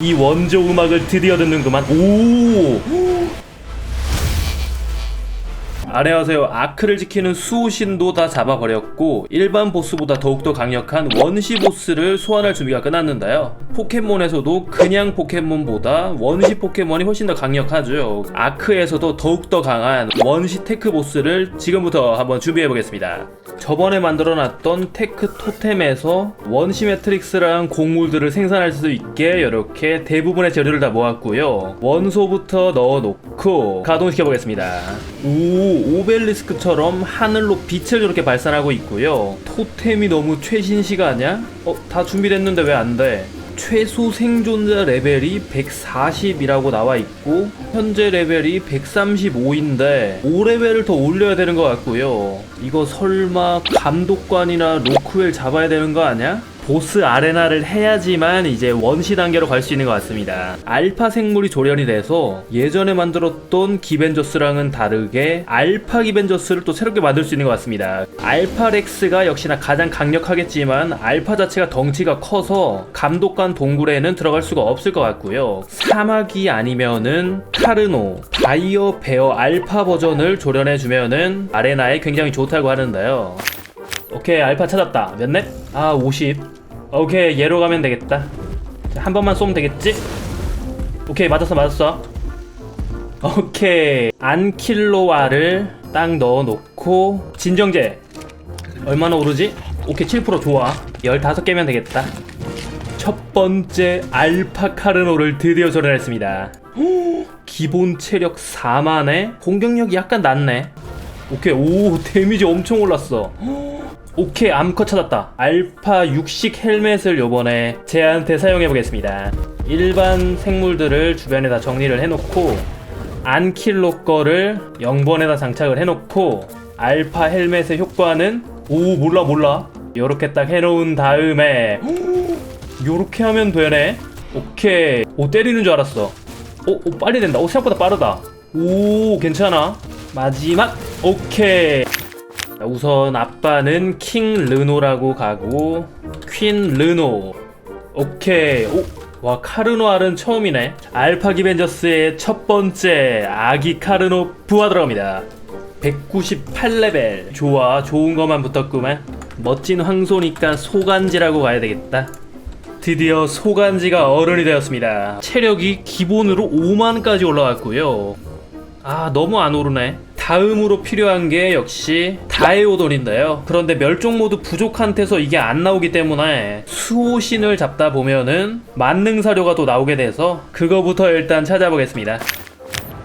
이 원조 음악을 드디어 듣는구만. 오! 안녕하세요. 아크를 지키는 수호신도 다 잡아버렸고 일반 보스보다 더욱더 강력한 원시 보스를 소환할 준비가 끝났는데요. 포켓몬에서도 그냥 포켓몬보다 원시 포켓몬이 훨씬 더 강력하죠. 아크에서도 더욱더 강한 원시 테크 보스를 지금부터 한번 준비해 보겠습니다. 저번에 만들어놨던 테크 토템에서 원시 매트릭스랑 곡물들을 생산할 수 있게 이렇게 대부분의 재료를 다 모았고요. 원소부터 넣어놓고 가동시켜 보겠습니다. 오, 오벨리스크처럼 하늘로 빛을 이렇게 발산하고 있고요. 토템이 너무 최신시가 아니야? 어, 다 준비됐는데 왜 안 돼? 최소 생존자 레벨이 140이라고 나와 있고 현재 레벨이 135인데 5레벨을 더 올려야 되는 것 같고요. 이거 설마 감독관이나 로크웰 잡아야 되는 거 아니야? 보스 아레나를 해야지만 이제 원시 단계로 갈 수 있는 것 같습니다. 알파 생물이 조련이 돼서 예전에 만들었던 기벤저스랑은 다르게 알파 기벤저스를 또 새롭게 만들 수 있는 것 같습니다. 알파 렉스가 역시나 가장 강력하겠지만 알파 자체가 덩치가 커서 감독관 동굴에는 들어갈 수가 없을 것 같고요. 사마귀 아니면은 카르노, 다이어 베어 알파 버전을 조련해 주면은 아레나에 굉장히 좋다고 하는데요. 오케이 알파 찾았다 몇 렙? 아 50. 오케이 얘로 가면 되겠다. 자, 한 번만 쏘면 되겠지? 오케이 맞았어 맞았어. 오케이. 안킬로와를 딱 넣어놓고 진정제. 얼마나 오르지? 오케이 7% 좋아. 15개면 되겠다. 첫 번째 알파 카르노를 드디어 조련했습니다. 기본 체력 4만에 공격력이 약간 낮네. 오케이 오 데미지 엄청 올랐어 오케이 암컷 찾았다. 알파 육식 헬멧을 요번에 쟤한테 사용해 보겠습니다. 일반 생물들을 주변에 다 정리를 해놓고 안킬로 거를 0번에다 장착을 해놓고 알파 헬멧의 효과는 오 몰라 몰라. 요렇게 딱 해놓은 다음에 요렇게 하면 되네. 오케이. 오 때리는 줄 알았어. 오, 오 빨리 된다. 오 생각보다 빠르다. 오 괜찮아. 마지막. 오케이. 자, 우선 아빠는 킹 르노라고 가고 퀸 르노. 오케이. 오, 와 카르노 알은 처음이네. 알파 기벤저스의 첫 번째 아기 카르노 부하 들어갑니다. 198레벨. 좋아 좋은 것만 붙었구만. 멋진 황소니까 소간지라고 가야 되겠다. 드디어 소간지가 어른이 되었습니다. 체력이 기본으로 5만까지 올라왔고요. 아 너무 안 오르네 다음으로 필요한 게 역시 다에오돈인데요 그런데 멸종 모드 부족한테서 이게 안 나오기 때문에 수호신을 잡다 보면은 만능 사료가 또 나오게 돼서 그거부터 일단 찾아보겠습니다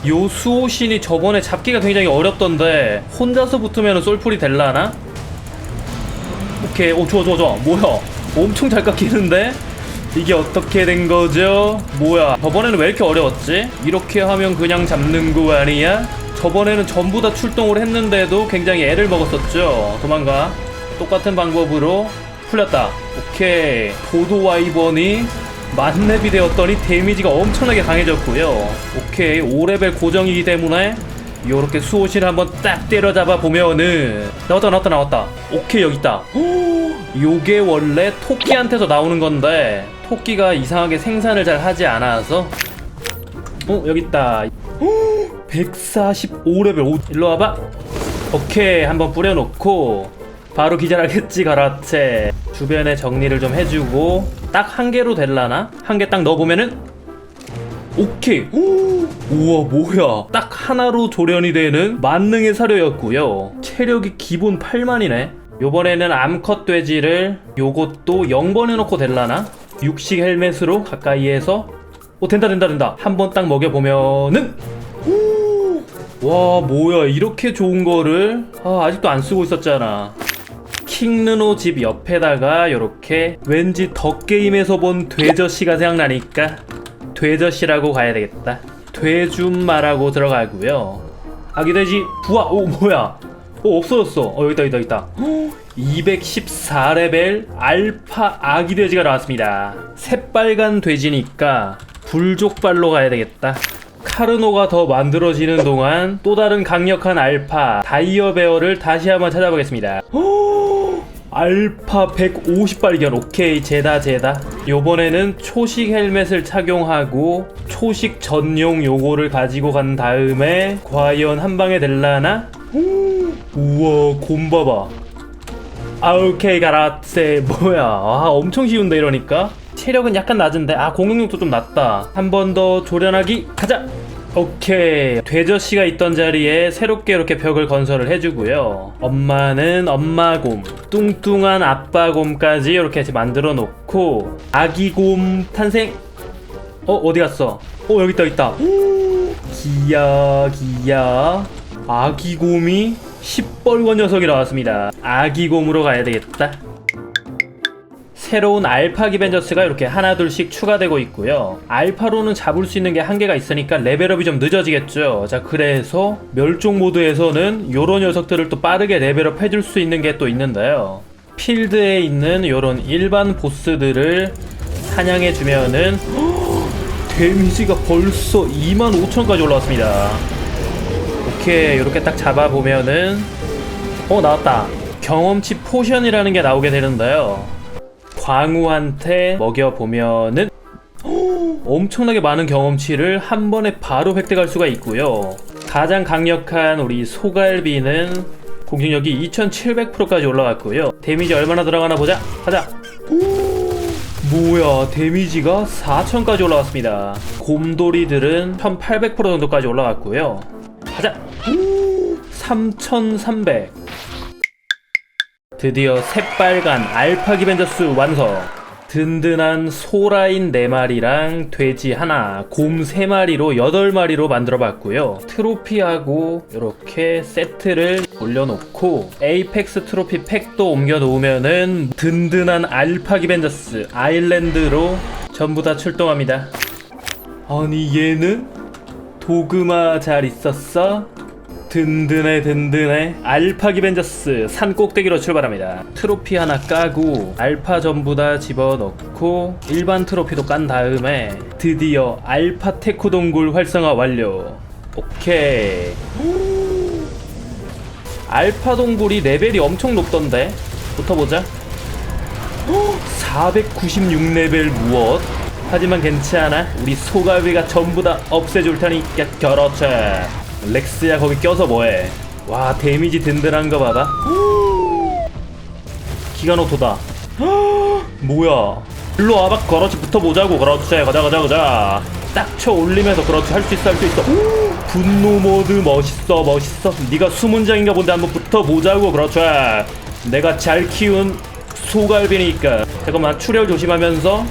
요 수호신이 저번에 잡기가 굉장히 어렵던데 혼자서 붙으면 쏠풀이 될라나? 오케이 오 좋아 좋아 좋아 뭐야 엄청 잘 깎이는데? 이게 어떻게 된 거죠? 뭐야 저번에는 왜 이렇게 어려웠지? 이렇게 하면 그냥 잡는 거 아니야? 저번에는 전부 다 출동을 했는데도 굉장히 애를 먹었었죠. 도망가. 똑같은 방법으로 풀렸다. 오케이. 보도 와이번이 만렙이 되었더니 데미지가 엄청나게 강해졌고요. 오케이. 5레벨 고정이기 때문에 요렇게 수호실 한번 딱 때려잡아 보면은 나왔다 나왔다 나왔다. 오케이 여기 있다. 요게 원래 토끼한테서 나오는 건데 토끼가 이상하게 생산을 잘 하지 않아서. 어 여기 있다 145레벨. 오, 일로 와봐. 오케이 한번 뿌려놓고. 바로 기절하겠지 가라체 주변에 정리를 좀 해주고. 딱 한 개로 될라나? 한 개 딱 넣어보면은? 오케이. 오, 우와 뭐야. 딱 하나로 조련이 되는 만능의 사료였고요. 체력이 기본 8만이네. 요번에는 암컷 돼지를 요것도 0번 해놓고 될라나? 육식 헬멧으로 가까이에서. 오 된다 된다 된다. 한 번 딱 먹여보면은 와 뭐야 이렇게 좋은 거를? 아, 아직도 안 쓰고 있었잖아. 킹르노 집 옆에다가 요렇게 왠지 덕게임에서 본 돼저씨가 생각나니까 돼저씨라고 가야 되겠다. 돼줌마라고 들어가고요. 아기 돼지. 부하 오 뭐야? 오 없어졌어. 어 여기다 여기다 여기다. 214레벨 알파 아기 돼지가 나왔습니다. 새빨간 돼지니까 불족발로 가야 되겠다 카르노가 더 만들어지는 동안 또 다른 강력한 알파 다이어 베어를 다시 한번 찾아보겠습니다. 알파 150 발견. 오케이 제다 제다. 요번에는 초식 헬멧을 착용하고 초식 전용 요거를 가지고 간 다음에 과연 한 방에 될라나? 우와 곰 봐봐. 아 오케이 가라세. 뭐야? 아 엄청 쉬운데 이러니까 체력은 약간 낮은데 아 공격력도 좀 낮다. 한 번 더 조련하기 가자! 오케이. 돼저씨가 있던 자리에 새롭게 이렇게 벽을 건설을 해주고요. 엄마는 엄마곰 뚱뚱한 아빠곰까지 이렇게 만들어 놓고 아기곰 탄생! 어 어디 갔어? 어 여기 있다 있다. 기야 기야. 아기곰이 시뻘건 녀석이 나왔습니다. 아기곰으로 가야 되겠다 새로운 알파 기벤저스가 이렇게 하나 둘씩 추가되고 있고요. 알파로는 잡을 수 있는 게 한계가 있으니까 레벨업이 좀 늦어지겠죠. 자, 그래서 멸종 모드에서는 요런 녀석들을 또 빠르게 레벨업 해줄 수 있는 게 또 있는데요. 필드에 있는 요런 일반 보스들을 사냥해 주면은 데미지가 벌써 25,000까지 올라왔습니다. 오케이, 이렇게 딱 잡아보면은 어, 나왔다. 경험치 포션이라는 게 나오게 되는데요. 광우한테 먹여보면은 엄청나게 많은 경험치를 한 번에 바로 획득할 수가 있고요. 가장 강력한 우리 소갈비는 공격력이 2700%까지 올라갔고요. 데미지 얼마나 들어가나 보자. 가자. 뭐야 데미지가 4000까지 올라왔습니다. 곰돌이들은 1800% 정도까지 올라갔고요. 가자. 3300. 드디어 새빨간 알파 기벤저스 완성. 든든한 소라인 4마리랑 돼지 하나, 곰 3마리로 8마리로 만들어 봤고요. 트로피하고 이렇게 세트를 올려놓고 에이펙스 트로피 팩도 옮겨 놓으면은 든든한 알파 기벤저스 아일랜드로 전부 다 출동합니다. 아니 얘는 도그마 잘 있었어? 든든해 든든해. 알파 기벤저스 산 꼭대기로 출발합니다. 트로피 하나 까고 알파 전부 다 집어넣고 일반 트로피도 깐 다음에 드디어 알파 테크 동굴 활성화 완료. 오케이. 알파 동굴이 레벨이 엄청 높던데? 붙어보자. 496레벨 무엇? 하지만 괜찮아. 우리 소갈비가 전부 다 없애줄 테니까 그렇지 렉스야 거기 껴서 뭐해? 와 데미지 든든한 거 봐봐 기가노토다. 뭐야? 일로 와봐. 그렇지 붙어보자고. 그렇지 가자 가자 가자. 딱 쳐 올리면서 그렇지 할 수 있어 할 수 있어. 분노 모드 멋있어 멋있어. 네가 수문장인가 본데 한번 붙어보자고. 그렇지. 내가 잘 키운 소갈비니까. 잠깐만 출혈 조심하면서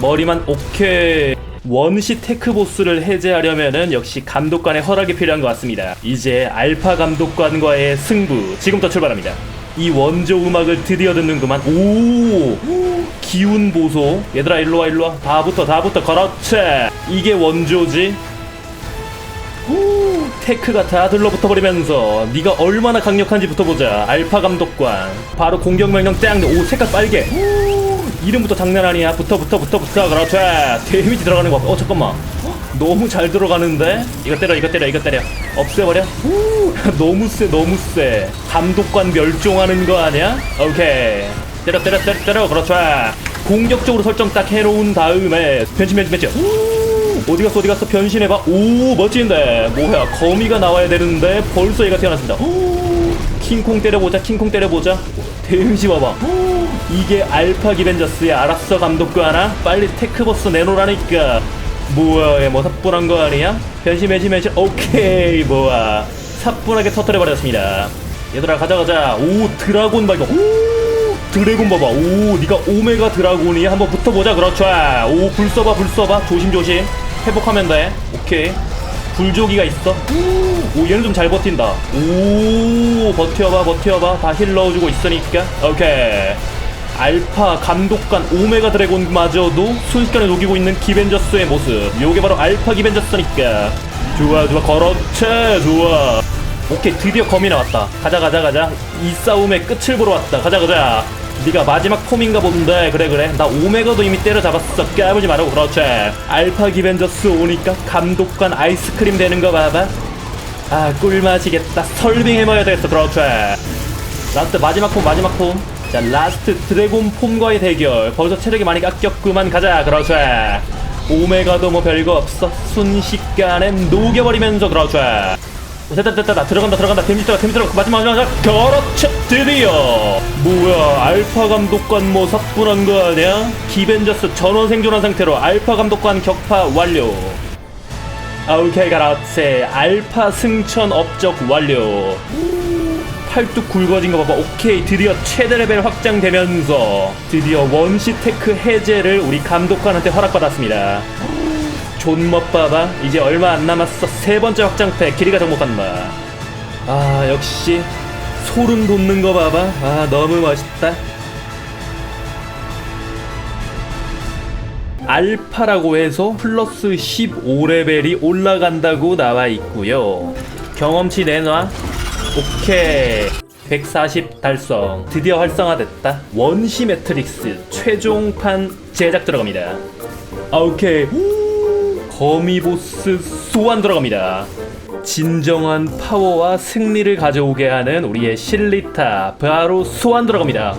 머리만 오케이 원시 테크 보스를 해제하려면은 역시 감독 관의 허락이 필요한 것 같습니다. 이제 알파 감독관과의 승부 지금부터 출발합니다. 이 원조 음악을 드디어 듣는구만. 오 기운 보소. 얘들아 일로와 일로와. 다 붙어 다 붙어 그렇지. 이게 원조지. 오, 테크가 다 들러붙어 버리면서 네가 얼마나 강력한지 붙어보자 알파 감독관 바로 공격 명령 짱오 색깔 빨개 오, 이름부터 장난 아니야. 붙어 붙어 붙어 붙어. 그렇지. 데미지 들어가는 거 어 잠깐만. 너무 잘 들어가는데? 이거 때려 이거 때려 이거 때려. 없애버려? 오, 너무 세 너무 세 감독관 멸종하는 거 아니야? 오케이. 때려 때려 때려 때려. 그렇지. 공격적으로 설정 딱 해놓은 다음에 변신 변신 변신. 오, 어디 갔어 어디 갔어? 변신해봐. 오 멋진데. 뭐야 거미가 나와야 되는데 벌써 얘가 태어났습니다. 오, 킹콩 때려보자 킹콩 때려보자. 데미지 봐봐. 오, 이게 알파 기벤저스야 알았어 감독도 하나? 빨리 테크버스 내놓으라니까. 뭐야 얘뭐 사뿐한 거 아니야? 변신 변신 변신 오케이 뭐야 사뿐하게 터뜨려버렸습니다. 얘들아 가자 가자. 오 드라곤 발견. 오 드래곤 봐봐. 오 니가 오메가 드라곤이 한번 붙어보자. 그렇죠. 오 불 써봐 불 써봐. 조심조심. 회복하면 돼. 오케이. 불조기가 있어. 오 얘는 좀 잘 버틴다. 오 버텨봐 버텨봐. 다 힐 넣어주고 있으니까. 오케이 알파 감독관 오메가 드래곤마저도 순식간에 녹이고 있는 기벤저스의 모습. 요게 바로 알파 기벤저스니까. 좋아 좋아. 그렇지 좋아. 오케이 드디어 검이 나왔다. 가자 가자 가자. 이 싸움의 끝을 보러 왔다. 가자 가자. 네가 마지막 폼인가 본데. 그래 그래. 나 오메가도 이미 때려잡았어. 까불지 말라고 그렇지 알파 기벤저스 오니까 감독관 아이스크림 되는 거 봐봐. 아 꿀맛이겠다. 설빙 해먹어야 되겠어. 그렇지 라스트 마지막 폼 마지막 폼 자 라스트 드래곤 폼과의 대결. 벌써 체력이 많이 깎였구만. 가자 그렇죠 오메가도 뭐 별거 없어. 순식간에 녹여버리면서 그렇죠 됐다 됐다 됐다. 들어간다 들어간다. 데미지 들어가 데미지 들어가. 마지막 마지막 그렇죠 드디어. 뭐야 알파 감독관 뭐 사뿐한 거 아니야? 기벤저스 전원 생존한 상태로 알파 감독관 격파 완료. 아, 오케이 가라체 알파 승천 업적 완료 팔뚝 굵어진 거 봐봐. 오케이 드디어 최대 레벨 확장되면서 드디어 원시 테크 해제를 우리 감독관한테 허락받았습니다. 존멋 봐봐 이제 얼마 안 남았어. 세 번째 확장팩 길이가 정복한다 아 역시 소름 돋는 거 봐봐. 아 너무 멋있다. 알파라고 해서 플러스 15레벨이 올라간다고 나와 있고요. 경험치 내놔. 오케이. 140 달성. 드디어 활성화됐다. 원시 매트릭스 최종판 제작 들어갑니다. 아, 오케이. 거미 보스 소환 들어갑니다. 진정한 파워와 승리를 가져오게 하는 우리의 실리타 바로 소환 들어갑니다.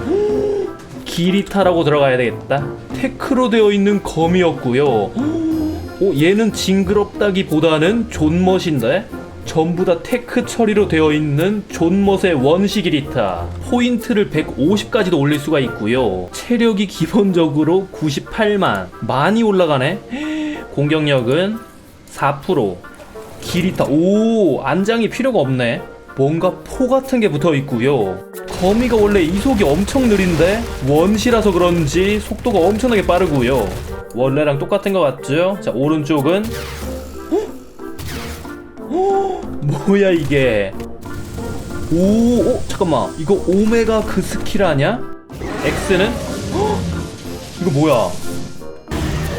기리타라고 들어가야 되겠다. 테크로 되어 있는 검이었고요. 오, 얘는 징그럽다기보다는 존멋인데? 전부 다 테크 처리로 되어 있는 존멋의 원시 기리타. 포인트를 150까지도 올릴 수가 있고요. 체력이 기본적으로 98만. 많이 올라가네? 공격력은 4%. 기리타. 오, 안장이 필요가 없네. 뭔가 포 같은 게 붙어 있고요. 거미가 원래 이속이 엄청 느린데 원시라서 그런지 속도가 엄청나게 빠르고요. 원래랑 똑같은 것 같죠? 자 오른쪽은 뭐야 이게? 오, 오 잠깐만 이거 오메가 그 스킬 아니야? X는 헉, 이거 뭐야?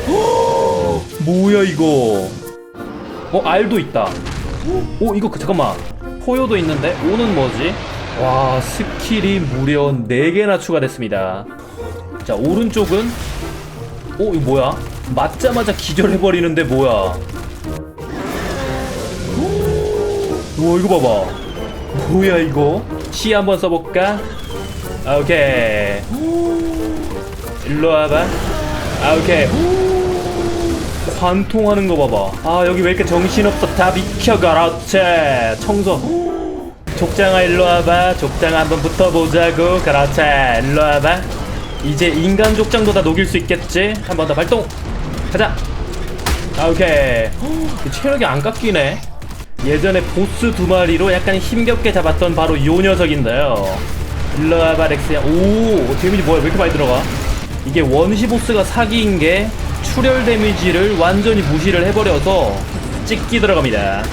헉, 뭐야 이거? 어 R도 있다. 오 이거 그 잠깐만 포효도 있는데 오는 뭐지? 와 스킬이 무려 4개나 추가됐습니다 자 오른쪽은 오 이거 뭐야? 맞자마자 기절해버리는데 뭐야 와 이거 봐봐. 뭐야 이거? 시 한번 써볼까? 아, 오케이. 일로 와봐. 아 오케이. 관통하는 거 봐봐. 아 여기 왜 이렇게 정신없어? 다 비켜 그렇지 청소. 족장아 일로 와봐. 족장 한번 붙어보자고. 그렇지 일로 와봐. 이제 인간 족장도 다 녹일 수 있겠지? 한 번 더 발동. 가자. 아 오케이. 헉, 체력이 안 깎이네 예전에 보스 두 마리로 약간 힘겹게 잡았던 바로 요 녀석인데요. 일로 와봐 렉스야 오 데미지 뭐야? 왜 이렇게 많이 들어가? 이게 원시 보스가 사기인 게 출혈 데미지를 완전히 무시를 해버려서 찍기 들어갑니다.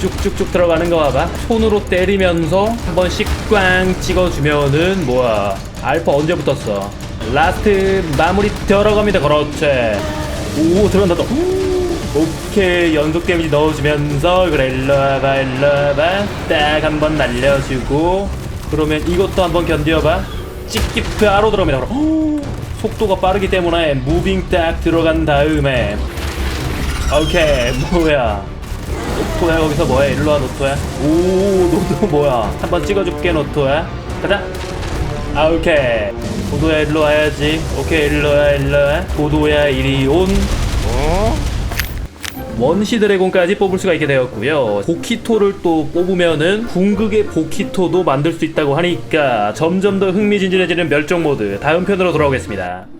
쭉쭉쭉 들어가는 거 봐봐. 손으로 때리면서 한 번씩 꽝 찍어주면은 뭐야? 알파 언제 붙었어? 라스트 마무리 들어갑니다. 그렇지. 오 들어간다 또 오케이 연속 데미지 넣어주면서 그래 일로 와봐 일로 와봐. 딱 한번 날려주고. 그러면 이것도 한번 견뎌봐. 찍기 바로 들어갑니다. 그럼 속도가 빠르기 때문에 무빙 딱 들어간 다음에. 오케이 뭐야. 노토야 거기서 뭐해? 일로와 노토야. 오 노토 뭐야? 한번 찍어줄게 노토야. 가자. 아 오케이. 도도야 일로 와야지. 오케이 일로 와 일로 와. 도도야 이리 온 원시 드래곤까지 뽑을 수가 있게 되었고요. 보키토를 또 뽑으면은 궁극의 보키토도 만들 수 있다고 하니까 점점 더 흥미진진해지는 멸종 모드 다음 편으로 돌아오겠습니다